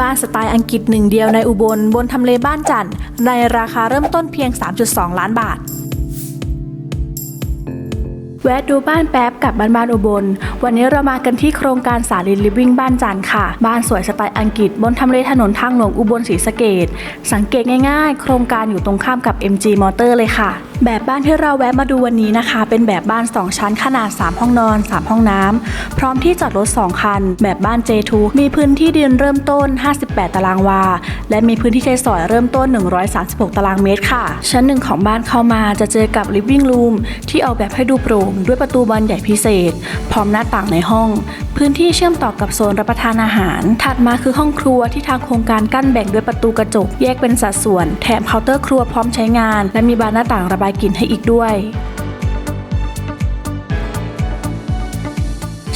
บ้านสไตล์อังกฤษหนึ่งเดียวในอุบลบนทำเลบ้านจันทร์ในราคาเริ่มต้นเพียง 3.2 ล้านบาท แวะดูบ้านแป๊บกับบ้านบ้านอุบล วันนี้เรามากันที่โครงการสาลินลิฟวิ่งบ้านจันทร์ค่ะ บ้านสวยสไตล์อังกฤษบนทำเลถนนทางหลวงอุบลศรีสะเกดสังเกตง่ายๆ โครงการอยู่ตรงข้ามกับ MG Motor เลยค่ะแบบบ้านที่เราแวะมาดูวันนี้นะคะ เป็นแบบบ้าน 2 ชั้นขนาด 3 ห้องนอน 3 ห้องน้ำพร้อมที่จอดรถ 2 คัน แบบบ้าน J2 มีพื้นที่ดินเริ่มต้น 58 ตารางวา และมีพื้นที่ใช้สอยเริ่มต้น 136 ตารางเมตรค่ะ ชั้นหนึ่งของบ้านเข้ามาจะเจอกับ living room ที่ออกแบบให้ดูโปร่งด้วยประตูบานใหญ่พิเศษ พร้อมหน้าต่างในห้อง พื้นที่เชื่อมต่อกับโซนรับประทานอาหาร ถัดมาคือห้องครัวที่ทางโครงการกั้นแบ่งด้วยประตูกระจก แยกเป็นสัดส่วน แถมเคาน์เตอร์ครัวพร้อมใช้งาน และมีบานหน้าต่างระบายกลิ่นให้อีกด้วย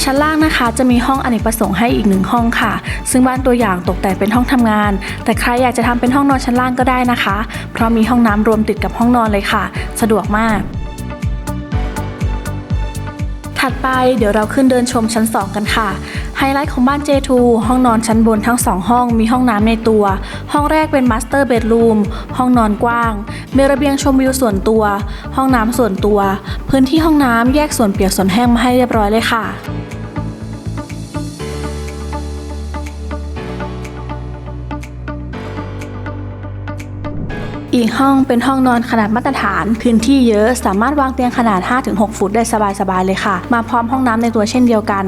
ชั้นล่างนะคะจะมีห้องอเนกประสงค์ให้อีกหนึ่งห้องค่ะ ซึ่งบ้านตัวอย่างตกแต่งเป็นห้องทำงาน แต่ใครอยากจะทำเป็นห้องนอนชั้นล่างก็ได้นะคะ เพราะมีห้องน้ำรวมติดกับห้องนอนเลยค่ะ สะดวกมาก ถัดไปเดี๋ยวเราขึ้นเดินชมชั้น 2 กันค่ะ ไฮไลท์ของบ้าน J2 ห้องนอนชั้นบนทั้ง 2 ห้องมีห้องน้ำในตัว ห้องแรกเป็นมาสเตอร์เบดรูมห้องนอนกว้างมีระเบียงชมวิวส่วนตัว ห้องน้ำส่วนตัว พื้นที่ห้องน้ำแยกส่วนเปียกส่วนแห้งมาให้เรียบร้อยเลยค่ะ อีกห้องเป็นห้องนอนขนาดมาตรฐาน พื้นที่เยอะสามารถวางเตียงขนาด 5-6 ฟุตได้สบายๆเลยค่ะ มาพร้อมห้องน้ำในตัวเช่นเดียวกัน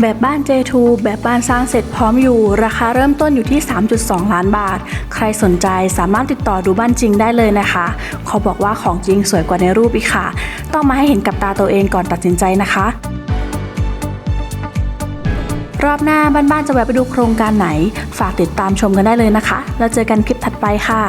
แบบบ้าน J2 แบบบ้านสร้างเสร็จพร้อมอยู่ ราคาเริ่มต้นอยู่ที่ 3.2 ล้านบาท ใครสนใจสามารถติดต่อดูบ้านจริงได้เลยนะคะเขาบอกว่าของจริงสวยกว่าในรูปอีกค่ะ ต้องมาให้เห็นกับตาตัวเองก่อนตัดสินใจนะคะ รอบหน้าบ้านๆจะแวะไปดูโครงการไหน ฝากติดตามชมกันได้เลยนะคะ แล้วเจอกันคลิปถัดไปค่ะ